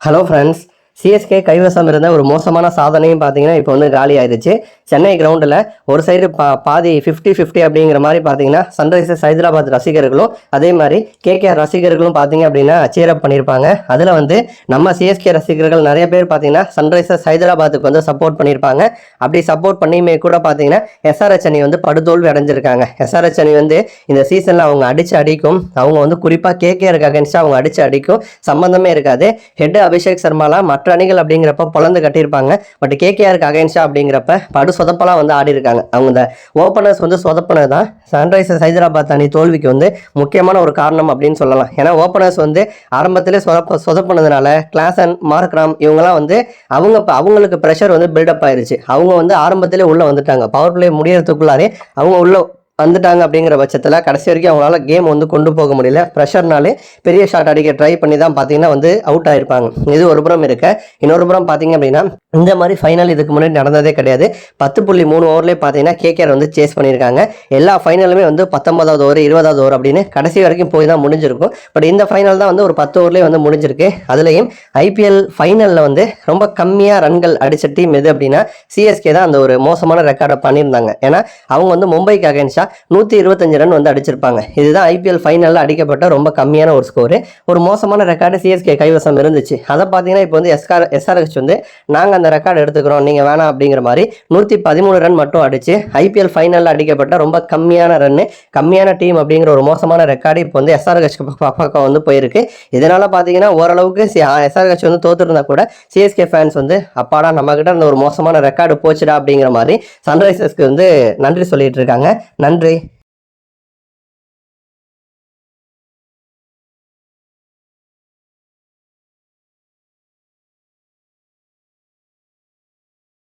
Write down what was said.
Hello friends CSK கைவசம் இருந்த ஒரு மோசமான சாதனையும் பார்த்தீங்கன்னா இப்போ வந்து காலி ஆயிடுச்சு. சென்னை கிரவுண்டில் ஒரு சைடு பா பாதி ஃபிஃப்டி ஃபிஃப்டி அப்படிங்கிற மாதிரி பார்த்தீங்கன்னா சன்ரைசர்ஸ் ஹைதராபாத் ரசிகர்களும் அதே மாதிரி கேகேஆர் ரசிகர்களும் பார்த்தீங்க அப்படின்னா சீரப் பண்ணியிருப்பாங்க. அதில் வந்து நம்ம சிஎஸ்கே ரசிகர்கள் நிறைய பேர் பார்த்தீங்கன்னா சன்ரைசர்ஸ் ஹைதராபாத்துக்கு வந்து சப்போர்ட் பண்ணியிருப்பாங்க. அப்படி சப்போர்ட் பண்ணியுமே கூட பார்த்தீங்கன்னா எஸ்ஆர்எச் அணி வந்து படுதோல்வி அடைஞ்சிருக்காங்க. எஸ்ஆர்எச் அணி வந்து இந்த சீசனில் அவங்க அடித்து அடிக்கும். அவங்க வந்து குறிப்பாக கேகேஆருக்கு அகேன்ஸ்டாக அவங்க அடித்து அடிக்கும். சம்மந்தமே இருக்காது. ஹெட் அபிஷேக் சர்மாலாம் மற்ற அணிகள் அப்படிங்கிறப்ப பொழந்து கட்டியிருப்பாங்க. பட் கேகேஆருக்கு அகைன்ஸ்டா அப்படிங்கிறப்ப படு சொதப்பெல்லாம் வந்து ஆடி இருக்காங்க அவங்க இந்த ஓப்பனர்ஸ் வந்து சொதப்பினது தான் சன்ரைசர்ஸ் ஹைதராபாத் அணி தோல்விக்கு வந்து முக்கியமான ஒரு காரணம் அப்படின்னு சொல்லலாம். ஏன்னா ஓப்பனர்ஸ் வந்து ஆரம்பத்திலே சொதப்ப சொதப்பினதுனால கிளாசன் மார்க்ராம் இவங்கெல்லாம் வந்து அவங்க அவங்களுக்கு ப்ரெஷர் வந்து பில்டப் ஆயிருச்சு. அவங்க வந்து ஆரம்பத்திலே உள்ளே வந்துட்டாங்க. பவர் பிளே முடியறதுக்குள்ளாரே அவங்க உள்ள வந்துட்டாங்க அப்படிங்கிற பட்சத்தில் கடைசி வரைக்கும் அவங்களால கேம் வந்து கொண்டு போக முடியல. ப்ரெஷர்னாலே பெரிய ஷாட் அடிக்க ட்ரை பண்ணி தான் பார்த்தீங்கன்னா வந்து அவுட் ஆயிருப்பாங்க. இது ஒரு புறம் இருக்க. இன்னொரு புறம் பார்த்தீங்க அப்படின்னா இந்த மாதிரி ஃபைனல் இதுக்கு முன்னாடி நடந்ததே கிடையாது. பத்து புள்ளி மூணு ஓவர்லேயே பார்த்தீங்கன்னா கேகேஆர் வந்து சேஸ் பண்ணியிருக்காங்க. எல்லா ஃபைனலுமே வந்து பத்தொன்பதாவது ஓவர் இருபதாவது ஓவர் அப்படின்னு கடைசி வரைக்கும் போய் தான் முடிஞ்சிருக்கும். பட் இந்த ஃபைனல் தான் வந்து ஒரு பத்து ஓவர்லேயே வந்து முடிஞ்சிருக்கு. அதுலேயும் ஐபிஎல் ஃபைனலில் வந்து ரொம்ப கம்மியாக ரன்கள் அடித்த டீம் எது அப்படின்னா சிஎஸ்கே தான் அந்த ஒரு மோசமான ரெக்கார்டை பண்ணியிருந்தாங்க. ஏன்னா அவங்க வந்து மும்பைக்கு அகேன்ஸ்டாக நூற்றி இருபத்தஞ்சு ரன் வந்து அடிச்சிருப்பாங்க. இதுதான் ஐபிஎல் ஃபைனலில் அடிக்கப்பட்ட ரொம்ப கம்மியான ஒரு ஸ்கோரு ஒரு மோசமான ரெக்கார்டு சிஎஸ்கே கைவசம் இருந்துச்சு. அதை பார்த்தீங்கன்னா இப்போ வந்து எஸ்ஆர் எஸ்ஆர்ஹெச் வந்து நாங்கள் அந்த ரெக்கார்டு எடுத்துக்கிறோம். நீங்கள் வேணாம் அப்படிங்கிற மாதிரி நூற்றி பதிமூணு ரன் மட்டும் அடிச்சு ஐபிஎல் ஃபைனலில் அடிக்கப்பட்ட ரொம்ப கம்மியான ரன்னு கம்மியான டீம் அப்படிங்கிற ஒரு மோசமான ரெக்கார்டு இப்போ வந்து எஸ்ஆர்ஹெச் பக்கம் வந்து போயிருக்கு. இதனால பார்த்தீங்கன்னா ஓரளவுக்கு எஸ்ஆர்ஹெச் வந்து தோத்துருந்தா கூட சிஎஸ்கே ஃபேன்ஸ் வந்து அப்பாடா நம்ம கிட்ட அந்த ஒரு மோசமான ரெக்கார்டு போச்சுடா அப்படிங்கிற மாதிரி சன்ரைசர்ஸ்க்கு வந்து நன்றி சொல்லிட்டு இருக்காங்க. நன்றி ನೋಡ್ರಿ